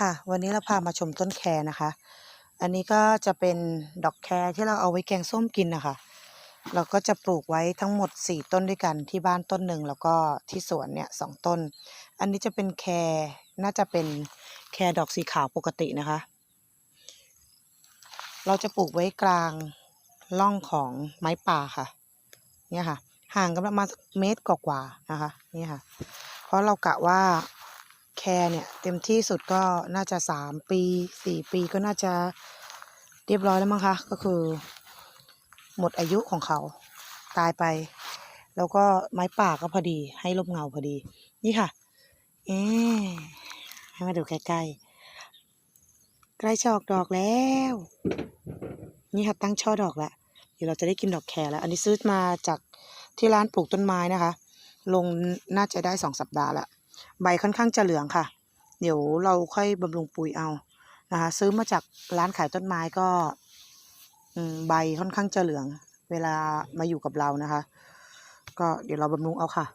ค่ะวันนี้เราพามาชมต้นแคนะคะ อันนี้ก็จะเป็นดอกแคที่เราเอาไว้แกงส้มกินนะคะเราก็จะปลูกไว้ทั้งหมด 4 ต้นด้วยกันที่บ้านต้นหนึ่งแล้วก็ที่สวนเนี่ยสองต้น อันนี้จะเป็นแคน่าจะเป็นแคดอกสีขาวปกตินะคะ เราจะปลูกไว้กลางร่องของไม้ป่าค่ะเนี่ยค่ะ ห่างกันประมาณเมตรกว่าๆนะคะนี่ค่ะ เพราะเรากะว่า แคร์เนี่ย เต็มที่สุดก็น่าจะสามปีสี่ปีก็น่าจะเรียบร้อยแล้วมั้งคะ ก็คือ หมดอายุของเขาตายไป แล้วก็ไม้ป่าก็พอดี ให้ร่มเงาพอดี นี่ค่ะ เอ๊ให้มาดูใกล้ๆใกล้จะออกดอกแล้ว นี่ค่ะตั้งช่อดอกแล้วเดี๋ยวเราจะได้กินดอกแคร์แล้ว อันนี้ซื้อมาจากที่ร้านปลูกต้นไม้นะคะ ลงน่าจะได้สองสัปดาห์ละ ใบค่อนข้างจะเหลืองค่ะ เดี๋ยวเราค่อยบำรุงปุ๋ยเอานะคะซื้อมาจากร้านขายต้นไม้ก็ใบค่อนข้างจะเหลือง เวลามาอยู่กับเรานะคะ ก็เดี๋ยวเราบำรุงเอาค่ะ